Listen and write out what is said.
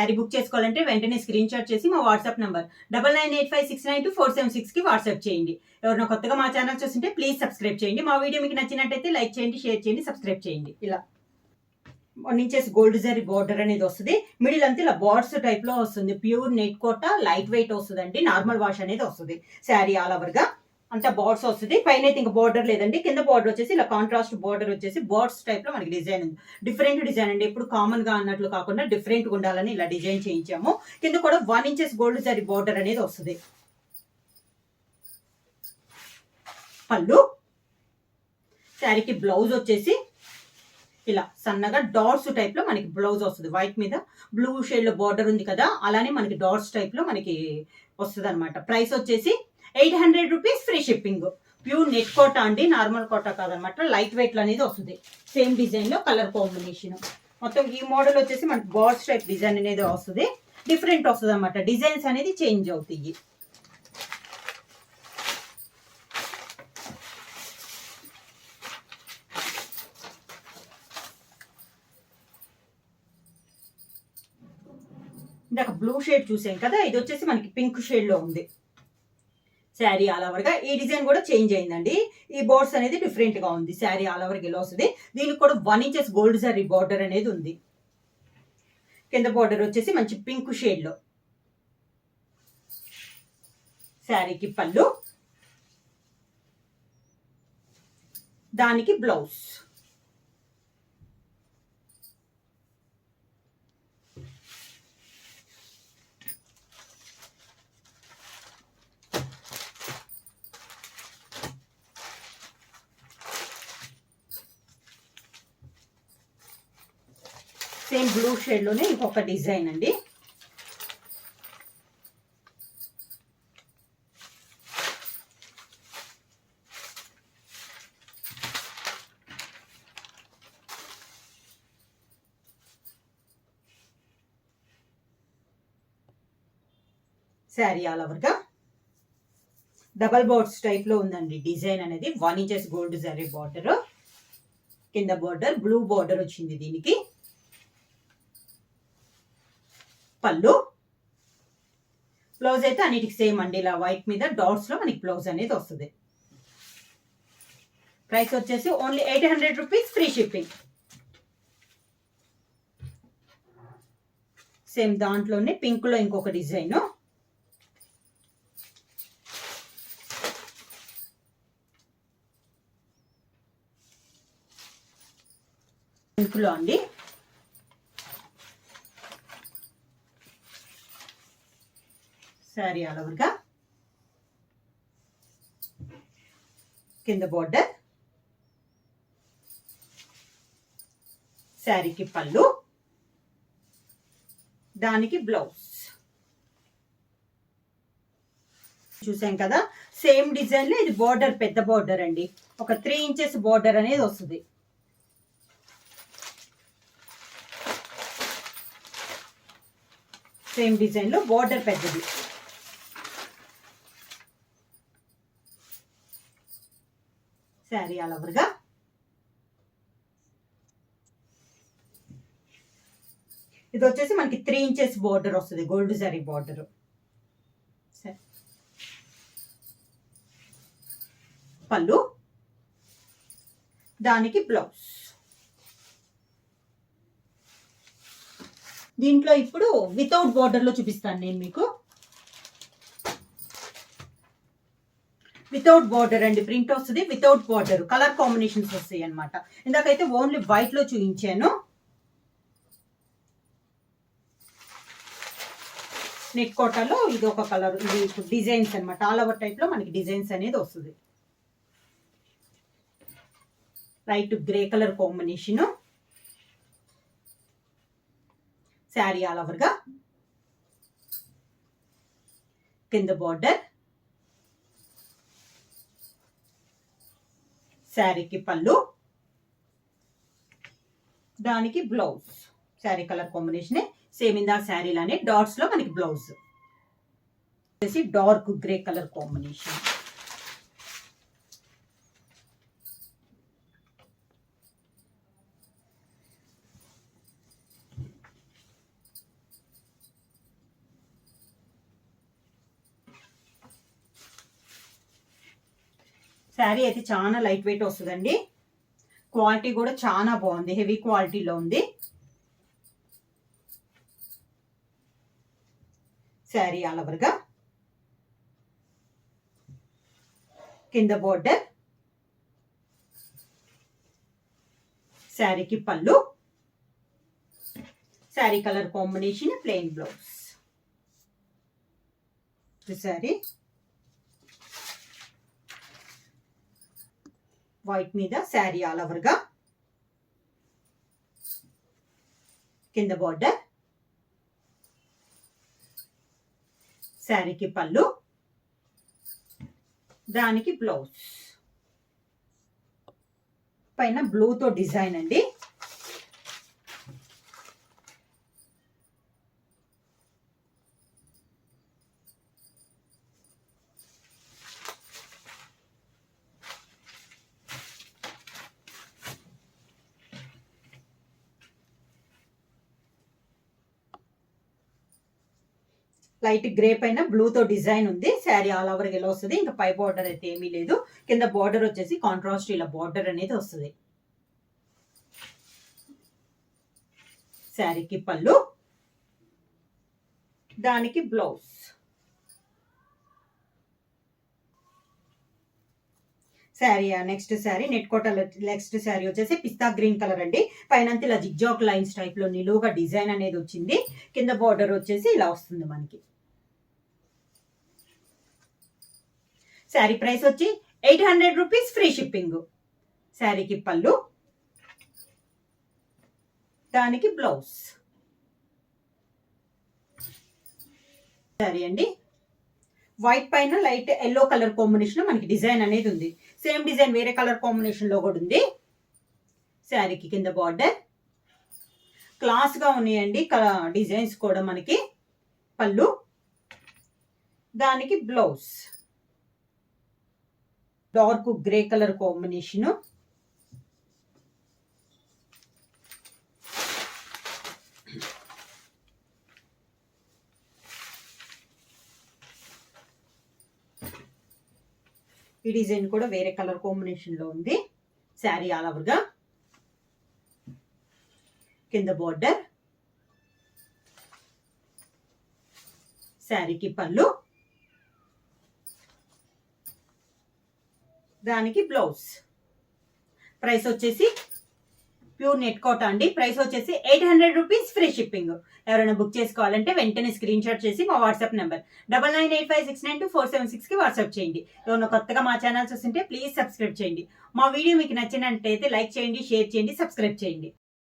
Sari book చేసుకోవాలంటే వెంటనే screenshot చేసి మా WhatsApp number. Double nine eight five six nine two four seven సిక్స్కి వాట్సాప్ చేయండి. ఎవరైనా కొత్తగా మా ఛానల్ చూస్తుంటే ప్లీజ్ సబ్స్క్రైబ్ చేయండి. మా వీడియో మీకు నచ్చినట్టయితే లైక్ చేయండి షేర్ చేయండి సబ్స్క్రైబ్ చేయండి. ఇలా. నుంచేసి గోల్డ్ జరీ బార్డర్ అనేది వస్తుంది. మిడిల్ అంతా ఇలా బార్డ్స్ టైప్లో వస్తుంది. Pure net kota light weight వస్తుంది అండి నార్మల్ వాష్ అనేది వస్తుంది. శారీ ఆల్ ఓవర్గా అంతా బార్డ్స్ వస్తుంది. పైన అయితే ఇంకా బార్డర్ లేదండి. కింద బార్డర్ వచ్చేసి ఇలా కాంట్రాస్ట్ బార్డర్ వచ్చేసి బార్డ్స్ టైప్లో మనకి డిజైన్ ఉంది. డిఫరెంట్ డిజైన్ అండి. ఇప్పుడు కామన్గా అన్నట్లు కాకుండా డిఫరెంట్గా ఉండాలని ఇలా డిజైన్ చేయించాము. కింద కూడా one inches gold zari border అనేది వస్తుంది. పళ్ళు. శారీకి బ్లౌజ్ వచ్చేసి ఇలా సన్నగా డాట్స్ టైప్లో మనకి బ్లౌజ్ వస్తుంది. వైట్ మీద బ్లూ షేడ్లో బార్డర్ ఉంది కదా అలానే మనకి డాట్స్ టైప్లో మనకి వస్తుంది అనమాట ప్రైస్ వచ్చేసి eight hundred rupees free shipping. Pure net kota అండి నార్మల్ కోట కాదనమాట. లైట్ వెయిట్ అనేది వస్తుంది. సేమ్ డిజైన్లో కలర్ కాంబినేషన్. మొత్తం ఈ మోడల్ వచ్చేసి మనకి బార్డ్స్ టైప్ డిజైన్ అనేది వస్తుంది. డిఫరెంట్ వస్తుంది అనమాట డిజైన్స్ అనేది చేంజ్ అవుతాయి. ఇందాక బ్లూ షేడ్ చూసాం కదా ఇది వచ్చేసి మనకి పింక్ షేడ్లో ఉంది. శారీ ఆల్ ఓవర్గా. ఈ డిజైన్ కూడా చేంజ్ అయిందండి. ఈ బోర్డ్స్ అనేది డిఫరెంట్గా ఉంది. శారీ ఆల్ ఓవర్ ఇలా వస్తుంది దీనికి కూడా one inches gold saree border అనేది ఉంది. కింద బార్డర్ వచ్చేసి మంచి పింక్ షేడ్లో. శారీకి పళ్ళు. దానికి బ్లౌజ్ సేమ్ బ్లూ షేడ్లోనే ఇంకొక డిజైన్ అండి. శారీ ఆల్ ఓవర్గా. డబల్ బోర్డ్స్ టైప్లో ఉందండి డిజైన్ అనేది. One inches gold zari border. కింద బార్డర్ బ్లూ బార్డర్ వచ్చింది దీనికి. పళ్ళు. బ్లౌజ్ అయితే అన్నిటికి సేమ్ అండి. ఇలా వైట్ మీద డాట్స్లో మనకి బ్లౌజ్ అనేది వస్తుంది. ప్రైస్ వచ్చేసి only eight hundred rupees free shipping same దాంట్లోనే పింక్లో ఇంకొక డిజైన్ పింక్లో అండి. శారీ ఆల్ ఓవర్గా కింద బోర్డర్ శారీకి పళ్ళు. దానికి బ్లౌజ్ చూసాం కదా? సేమ్ డిజైన్లో ఇది బోర్డర్ పెద్ద బోర్డర్ అండి. ఒక త్రీ ఇంచెస్ బోర్డర్ అనేది వస్తుంది. సేమ్ డిజైన్లో బోర్డర్ పెద్దది. శారీ ఆల్ ఓవర్గా ఇది వచ్చేసి మనకి త్రీ ఇంచెస్ బోర్డర్ వస్తుంది గోల్డ్ జరీ బోర్డర్ పళ్ళు. దానికి బ్లౌజ్ దీంట్లో ఇప్పుడు వితౌట్ బార్డర్లో చూపిస్తాను నేను మీకు. వితౌట్ బార్డర్ అండి ప్రింట్ వస్తుంది వితౌట్ బార్డర్ కలర్ కాంబినేషన్స్ వస్తాయి అనమాట ఇందాకైతే ఓన్లీ వైట్లో చూపించాను. నెట్ కోటాలో ఇది ఒక కలర్ ఇది డిజైన్స్ అనమాట ఆల్ ఓవర్ టైప్లో మనకి డిజైన్స్ అనేది వస్తుంది. Light grey colour combination sari all ఓవర్గా కింద బార్డర్ శారీకి పళ్ళు దానికి blouse sari colour combination same ఇందా శారీ లానే మనకి బ్లౌజ్ వచ్చేసి dark grey colour combination. Sari అయితే చాలా లైట్ వెయిట్ వస్తుందండి. క్వాలిటీ కూడా చాలా బాగుంది. హెవీ క్వాలిటీలో ఉంది. శారీ ఆల్ ఓవర్గా కింద బోర్డర్. శారీకి పళ్ళు. Sari colour combination plain blouse. Sari. White మీద శారీ ఆల్ ఓవర్గా కింద బార్డర్ శారీకి పళ్ళు దానికి బ్లౌజ్ పైన బ్లూతో డిజైన్ అండి. లైట్ గ్రే పైన బ్లూతో డిజైన్ ఉంది. శారీ ఆల్ ఓవర్ ఎలా వస్తుంది? ఇంకా పై బార్డర్ అయితే ఏమీ లేదు. కింద బార్డర్ వచ్చేసి కాంట్రాస్ట్ ఇలా బార్డర్ అనేది వస్తుంది. శారీకి పళ్ళు. దానికి blouse. Sari next sari net Kota next sari వచ్చేసి పిస్తా గ్రీన్ కలర్ అండి. పైన ఇలా జిగ్జాక్ లైన్స్ టైప్లో నిలువుగా డిజైన్ అనేది వచ్చింది. కింద బార్డర్ వచ్చేసి ఇలా వస్తుంది మనకి. శారీ ప్రైస్ వచ్చి eight hundred rupees free shipping. శారీకి పళ్ళు. దానికి బ్లౌజ్. శారీ అండి. వైట్ పైన లైట్ ఎల్లో కలర్ కాంబినేషన్ మనకి డిజైన్ అనేది ఉంది. సేమ్ డిజైన్ వేరే కలర్ కాంబినేషన్లో కూడా ఉంది. శారీకి కింద బార్డర్ క్లాస్గా ఉన్నాయండి డిజైన్స్ కూడా మనకి. పళ్ళు. దానికి blouse dark grey colour combination ఈ డిజైన్ కూడా వేరే కలర్ కాంబినేషన్లో ఉంది. శారీ ఆల్ ఓవర్గా కింద బోర్డర్. శారీకి పళ్ళు. దానికి బ్లౌజ్. ప్రైస్ వచ్చేసి ప్యూర్ నెట్ కోట అండి. ప్రైస్ వచ్చేసి eight hundred rupees free shipping. ఎవరైనా బుక్ చేసుకోవాలంటే వెంటనే స్క్రీన్ షాట్ చేసి మా WhatsApp number double nine eight five six nine two four seven సిక్స్కి వాట్సాప్ చేయండి. ఎవరైనా కొత్తగా మా ఛానల్ చూస్తుంటే ప్లీజ్ సబ్స్క్రైబ్ చేయండి. మా వీడియో మీకు నచ్చినట్టయితే లైక్ చేయండి షేర్ చేయండి సబ్స్క్రైబ్ చేయండి.